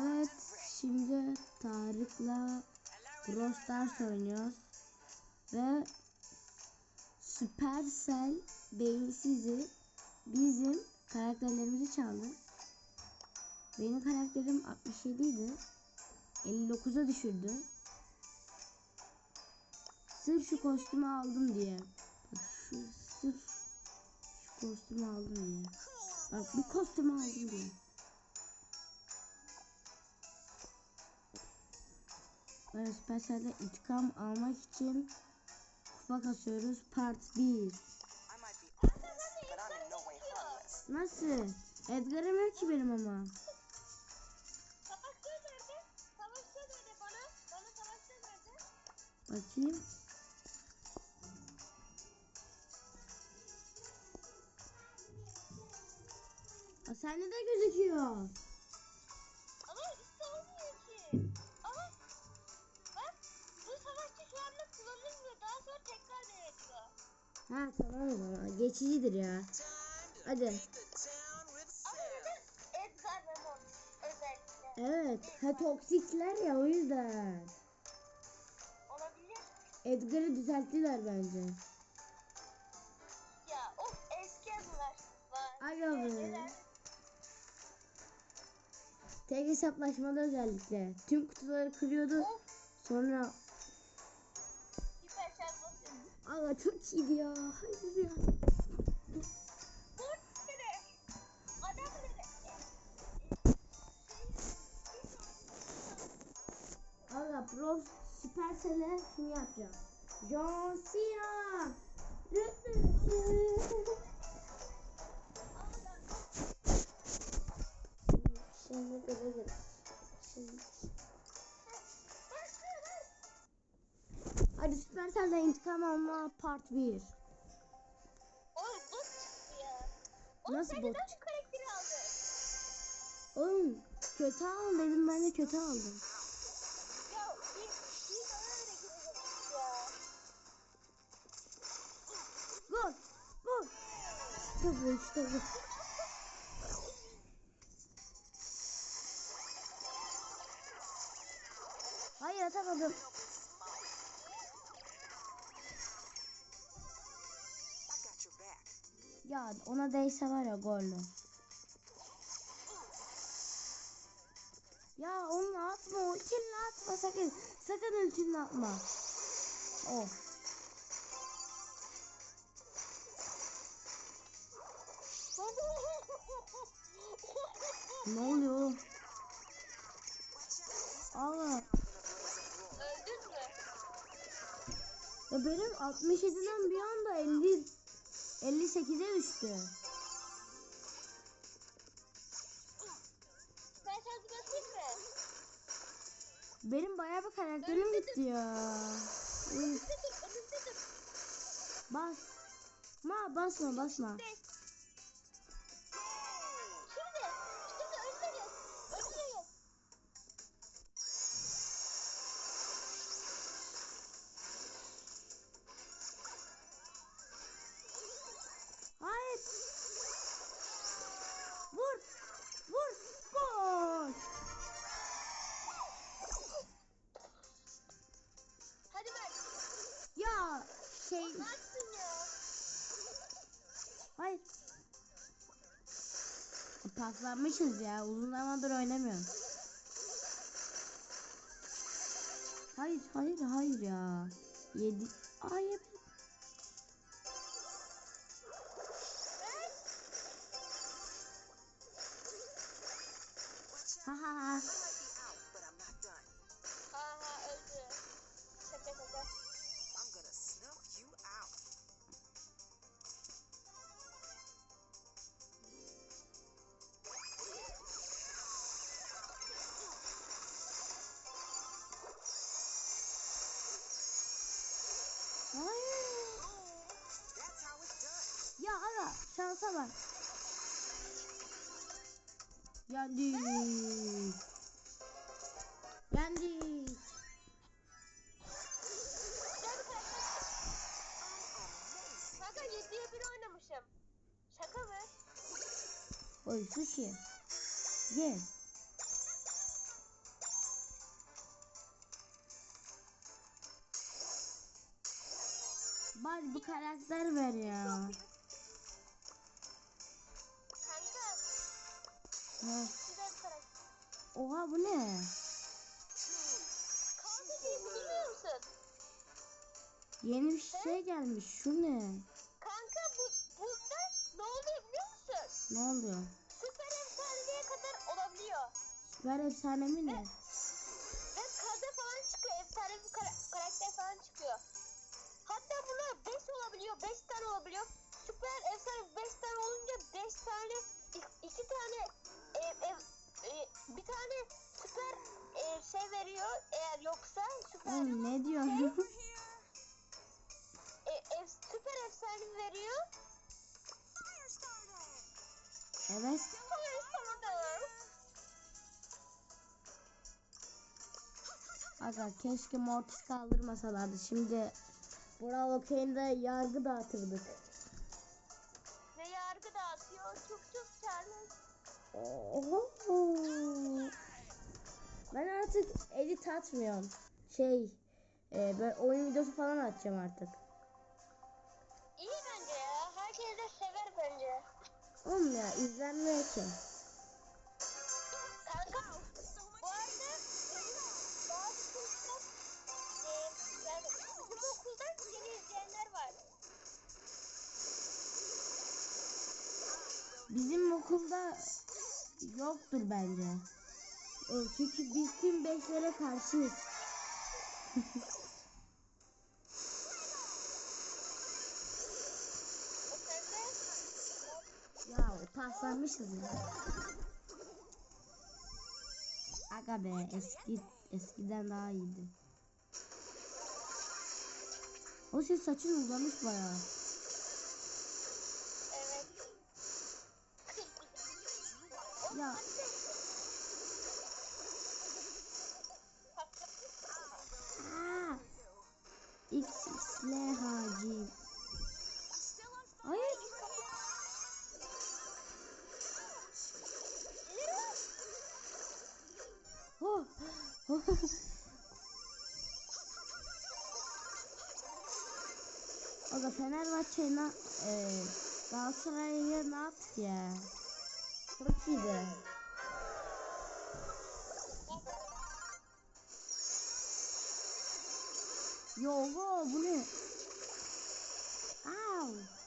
Evet, şimdi Tarık'la Brawl Stars oynuyoruz. Ve Supercell beyinsizi bizim karakterlerimizi çaldı. Benim karakterim 67 idi. 59'a düşürdü. Sırf şu kostümü aldım diye. Bak şu sırf şu kostümü aldım diye. Bak bu kostümü aldım Supercell'de intikam almak için kupa kasıyoruz. Part 1. I might be honest, but I'm in no way harmless. Nasıl? Edgar'ım yok ki benim ama. Bakayım. Aa, sende de gözüküyor. Şu anda kullanılmıyor. Daha sonra tekrar denetiyor. Ha tamam o zaman. Geçicidir ya. Hadi. Edgar ve özellikle. Evet. Ha toksikler ya o yüzden. Olabilir. Edgar'ı düzelttiler bence. Ya of eski anılar var. Aga be. Tek hesaplaşmada özellikle. Tüm kutuları kırıyordu. Of Sonra Aga çok iyiydi ya. Hayır ya. Aga Pro Supercell'e şunu yapacağım. John Cena. Supercell'de intikam alma part 1. Oğlum bot ya. Oğlum Nasıl sen bot neden bu karakteri aldın? Oğlum kötü al dedim ben de kötü aldım. Ya bir, bir bana öyle girecek ya. Gol! Gol! İşte bu işte bu. Hayır atamadım. Ya ona değse var ya gollü. Ya onu atma, ultinle atma sakın. Sakın ultinle atma. Oh. Ne oluyor mü? Ya benim 67'den bir anda 50 58'e düştü. Ben şarjı? Benim bayağı bir karakterim gitti ya. Üf, Önümde dur, önümde dur. Bas. Ma basma basma. Şimdi, Paslanmışız ya. Uzun zamandır oynamıyorum. Hayır, hayır, hayır ya. Yedi. Ay evet. Ha ha ha. zaman. Yendik. Yendik. Kanka 7'ye 1 oynamışım. Şaka mı? Oy sushi. Gel. Bari bu karakter ver ya. Ha. Oha bu ne? Musun? Yeni bir şey gelmiş. Şu ne? Kanka bu bunda ne oluyor biliyor musun? Ne oluyor? Süper efsaneye kadar olabiliyor. Süper efsane mi ne? Ve kaza falan çıkıyor. Efsane bir kara- karakter falan çıkıyor. Hatta buna 5 olabiliyor. 5 tane olabiliyor. Süper efsane 5 tane olunca 5 tane 2 tane e, e, bir tane süper e, şey veriyor. Eğer yoksa süper Oğlum ne diyorsun? e, e, süper efsane veriyor. evet. Aga keşke Mortis kaldırmasalardı. Şimdi Bravo Kane'de yargı dağıtırdık. Edit atmıyorum. Şey, e, böyle oyun videosu falan atacağım artık. İyi bence ya. Herkes de sever bence. Oğlum ya izlenmiyor ki. Kanka bu arada bazı çocuklar e, yani bizim okuldan seni izleyenler var. Bizim okulda yoktur bence. E, Çünkü biz tüm beşlere karşıyız. Ya paslanmışız ya. Aga be eski eskiden daha iyiydi. O senin saçın uzamış bayağı. evet. Ya Oh. Aga Fenerbahçe'ye e, Galatasaray'a ne yaptık ya? Çok iyiydi. Yo bu ne? Au.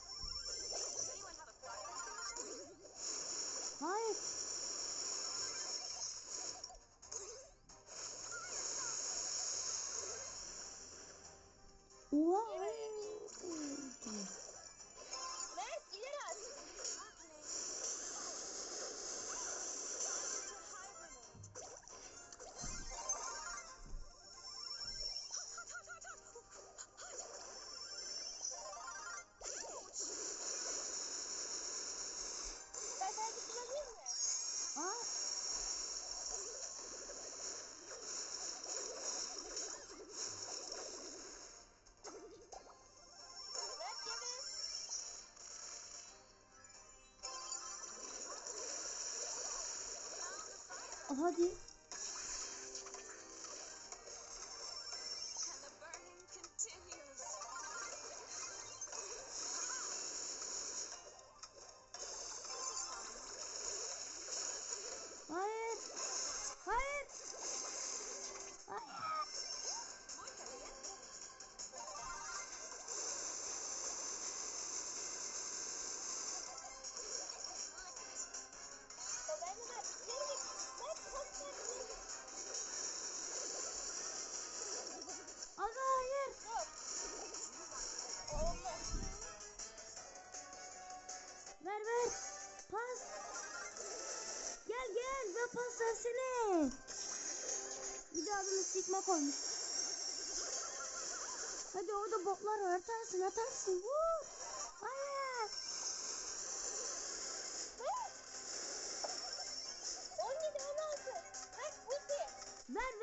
Apa? Koymuş. Hadi orada botlar var. Atarsın atarsın. Vur. Hayır. 17 16. Mert ulti. Ver ver.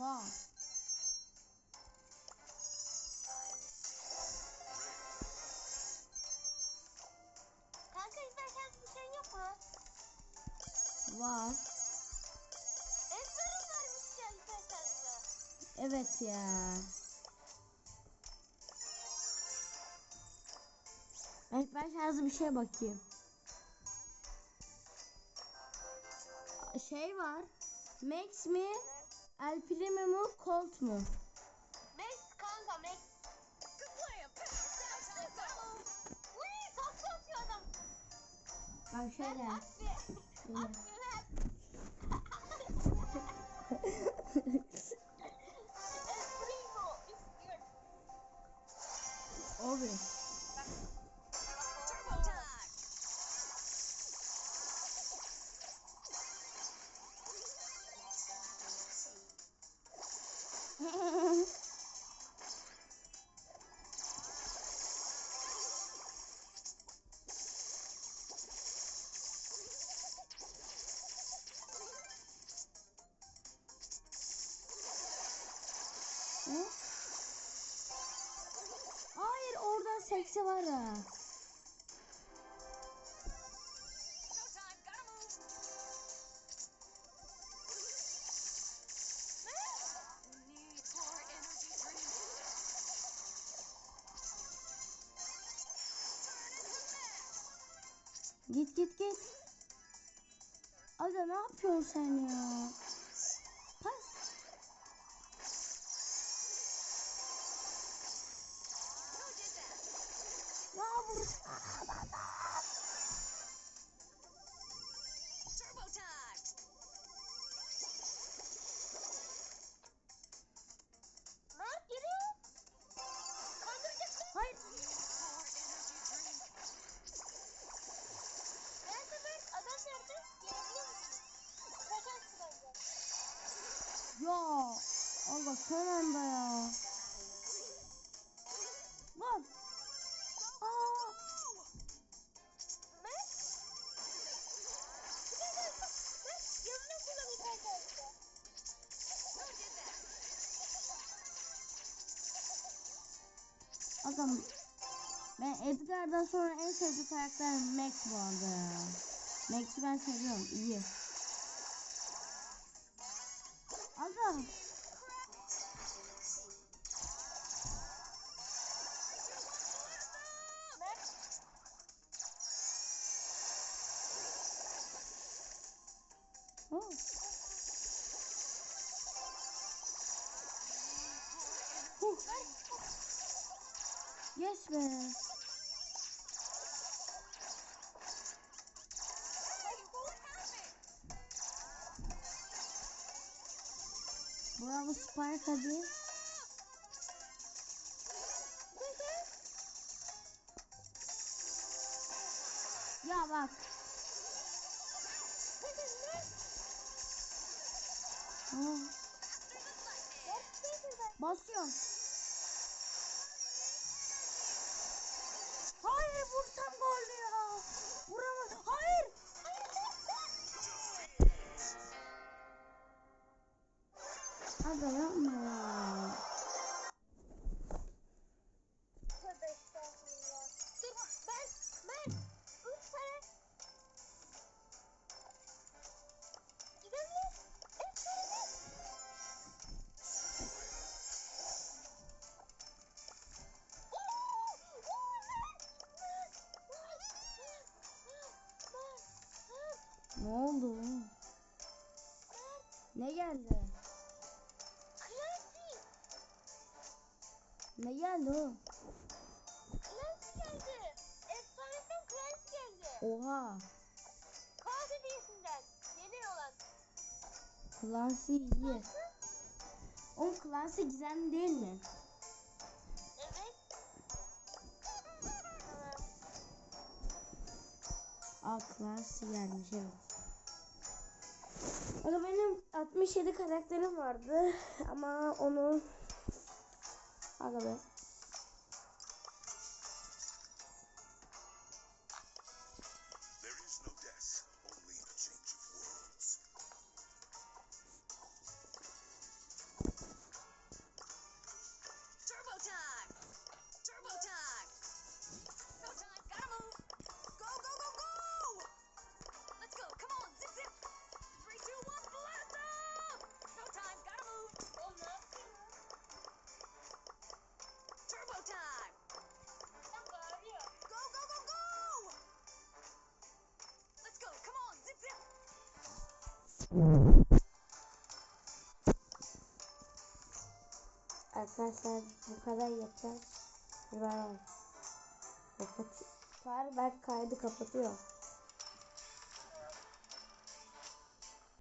Oha. Kanka istersen bir şey yok mu? Var. Ezberim varmış ya istersen de. Evet ya. Ben, ben şarjı bir şey bakayım. Şey var. Max mi? El Primo mu? Colt mu? Max kanka Max. Bak şöyle. At bir. At bir Ne? Hayır oradan seksi var ha. Git git git. Aga ne yapıyorsun sen ya? Ya. Allah son anda ya. Adam. Ben Edgar'dan sonra en sevdiğim karakter Max bu arada ya. Max'i ben seviyorum. iyi. Adam. Be. Bravo Spike hadi. Ya bak. Aa, basıyorum. Aga yapma ya. Tövbe estağfurullah. Dur ben ben üç tane gidebilir. Üç tane Ne oldu? Ne geldi? Ne geldi o? Clancy geldi. Efsaneden Clancy geldi. Oha. Kağıt hediyesinden. Yeni olan. Clancy iyi. O Clancy gizemli değil mi? Evet. Aa Clancy gelmiş evet. Aga benim 67 karakterim vardı ama onu Aga be. Arkadaşlar bu kadar yeter. Bay. Kapat. Tarık kaydı kapatıyor.